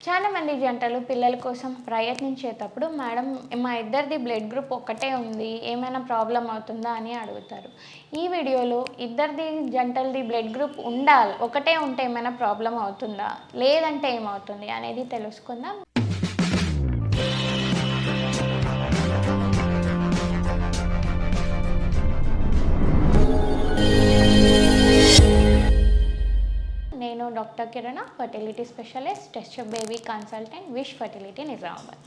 చాలామంది జంటలు పిల్లల కోసం ప్రయత్నించేటప్పుడు మేడం మా ఇద్దరిది బ్లడ్ గ్రూప్ ఒకటే ఉంది ఏమైనా ప్రాబ్లం అవుతుందా అని అడుగుతారు. ఈ వీడియోలో ఇద్దరిది జంటలది బ్లడ్ గ్రూప్ ఉండాలి ఒకటే ఉంటే ఏమైనా ప్రాబ్లం అవుతుందా లేదంటే ఏమవుతుంది అనేది తెలుసుకుందాం. Doctor Kirana fertility specialist test baby consultant wish fertility Nizamabad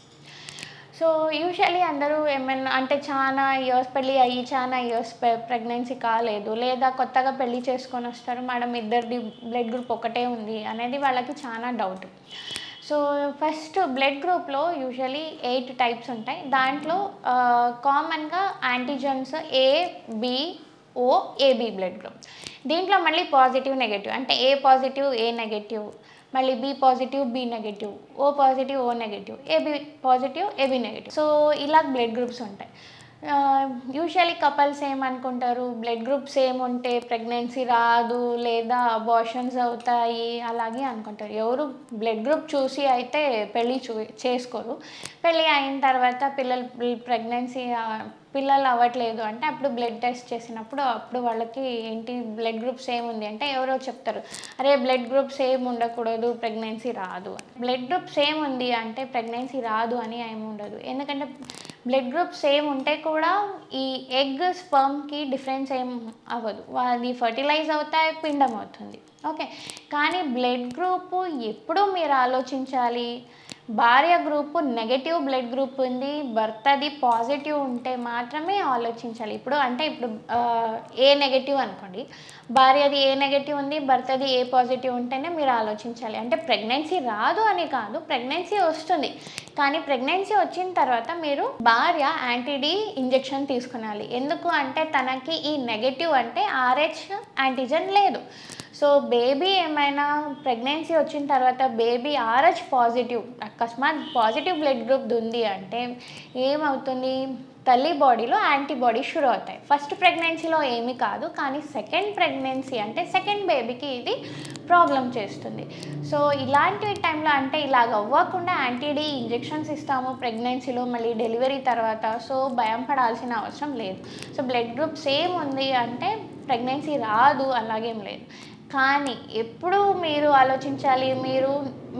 so usually అందరూ ఏమైనా అంటే చాలా ఇయర్స్ పెళ్ళి అయ్యి చాలా ఇయర్స్ ప్రెగ్నెన్సీ కాలేదు లేదా కొత్తగా పెళ్ళి చేసుకొని వస్తారు మేడం ఇద్దరిది బ్లడ్ గ్రూప్ ఒకటే ఉంది అనేది వాళ్ళకి చాలా డౌట్ సో ఫస్ట్ బ్లడ్ గ్రూప్లో యూజువలీ ఎయిట్ టైప్స్ ఉంటాయి. దాంట్లో కామన్గా antigens A B O A B blood group దీంట్లో మళ్ళీ పాజిటివ్ నెగటివ్ అంటే ఏ పాజిటివ్ ఏ నెగటివ్ మళ్ళీ B positive B negative O positive O negative A B positive A B negative. So ఇలా blood groups ఉంటాయి. Usually couples ఏమనుకుంటారు? Blood groups ఏముంటే ఉంటే pregnancy రాదు లేదా అబార్షన్స్ అవుతాయి అలాగే అనుకుంటారు. ఎవరు బ్లడ్ గ్రూప్ చూసి అయితే పెళ్ళి చూ చేసుకోరు. పెళ్ళి అయిన తర్వాత పిల్లలు ప్రెగ్నెన్సీ పిల్లలు అవ్వట్లేదు అంటే అప్పుడు బ్లడ్ టెస్ట్ చేసినప్పుడు అప్పుడు వాళ్ళకి ఏంటి బ్లడ్ గ్రూప్ సేమ్ ఉంది అంటే ఎవరో చెప్తారు అరే బ్లడ్ గ్రూప్ సేమ్ ఉండకూడదు ప్రెగ్నెన్సీ రాదు. బ్లడ్ గ్రూప్ సేమ్ ఉంది అంటే ప్రెగ్నెన్సీ రాదు అని ఏమి ఉండదు. ఎందుకంటే బ్లడ్ గ్రూప్ సేమ్ ఉంటే కూడా ఈ ఎగ్ స్పర్మ్కి డిఫరెన్స్ ఏం అవ్వదు. అది ఫర్టిలైజ్ అవుతాయి పిండం అవుతుంది. ఓకే కానీ బ్లడ్ గ్రూప్ ఎప్పుడు మీరు ఆలోచించాలి? భార్య గ్రూప్ నెగటివ్ బ్లడ్ గ్రూప్ ఉంది భర్తది పాజిటివ్ ఉంటే మాత్రమే ఆలోచించాలి. ఇప్పుడు అంటే ఇప్పుడు ఏ నెగటివ్ అనుకోండి భార్యది ఏ నెగటివ్ ఉంది భర్తది ఏ పాజిటివ్ ఉంటేనే మీరు ఆలోచించాలి. అంటే ప్రెగ్నెన్సీ రాదు అని కాదు ప్రెగ్నెన్సీ వస్తుంది. కానీ ప్రెగ్నెన్సీ వచ్చిన తర్వాత మీరు భార్య యాంటీడీ ఇంజెక్షన్ తీసుకునాలి. ఎందుకు అంటే తనకి ఈ నెగటివ్ అంటే ఆర్హెచ్ యాంటీజన్ లేదు. సో బేబీ ఏమైనా ప్రెగ్నెన్సీ వచ్చిన తర్వాత బేబీ ఆర్హెచ్ పాజిటివ్ అకస్మాత్ పాజిటివ్ బ్లడ్ గ్రూప్ ఉంది అంటే ఏమవుతుంది? తల్లి బాడీలో యాంటీబాడీ షురు అవుతాయి. ఫస్ట్ ప్రెగ్నెన్సీలో ఏమీ కాదు కానీ సెకండ్ ప్రెగ్నెన్సీ అంటే సెకండ్ బేబీకి ఇది ప్రాబ్లం చేస్తుంది. సో ఇలాంటి టైంలో అంటే ఇలాగ అవ్వకుండా యాంటీడీ ఇంజెక్షన్స్ ఇస్తాము ప్రెగ్నెన్సీలో మళ్ళీ డెలివరీ తర్వాత. సో భయం పడాల్సిన అవసరం లేదు. సో బ్లడ్ గ్రూప్ సేమ్ ఉంది అంటే ప్రెగ్నెన్సీ రాదు అలాగేం లేదు. కానీ ఎప్పుడు మీరు ఆలోచించాలి మీరు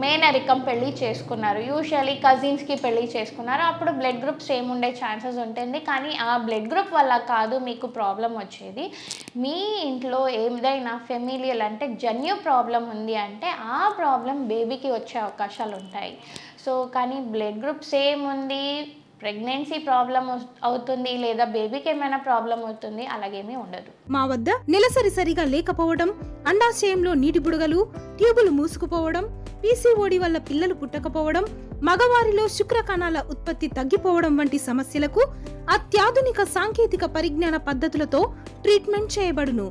మేనరికం పెళ్ళి చేసుకున్నారు యూజువలీ కజిన్స్కి పెళ్ళి చేసుకున్నారు అప్పుడు బ్లడ్ గ్రూప్ సేమ్ ఉండే ఛాన్సెస్ ఉంటుంది కానీ ఆ బ్లడ్ గ్రూప్ వల్ల కాదు మీకు ప్రాబ్లం వచ్చేది. మీ ఇంట్లో ఏదైనా ఫెమిలియల్ అంటే జన్యు ప్రాబ్లం ఉంది అంటే ఆ ప్రాబ్లం బేబీకి వచ్చే అవకాశాలు ఉంటాయి. సో కానీ బ్లడ్ గ్రూప్ సేమ్ ఉంది ప్రెగ్నెన్సీ ప్రాబ్లం అవుతుంది లేదా బేబీకి ఏమైనా ప్రాబ్లం అవుతుంది అలాగేమీ ఉండదు. మా వద్ద నెలసరి సరిగా లేకపోవడం అండాశయంలో నీటి బుడగలు ట్యూబులు మూసుకుపోవడం పీసీఓడి వల్ల పిల్లలు పుట్టకపోవడం మగవారిలో శుక్ర కణాల ఉత్పత్తి తగ్గిపోవడం వంటి సమస్యలకు అత్యాధునిక సాంకేతిక పరిజ్ఞాన పద్ధతులతో ట్రీట్మెంట్ చేయబడును.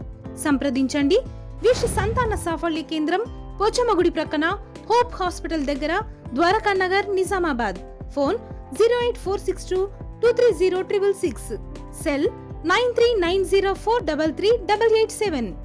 సంప్రదించండి. విష్ సంతాన సాఫల్య కేంద్రం పోచమగుడి ప్రక్కన హోప్ హాస్పిటల్ దగ్గర ద్వారకా నగర్ నిజామాబాద్. ఫోన్ 08462 230 666. Cell 939043387.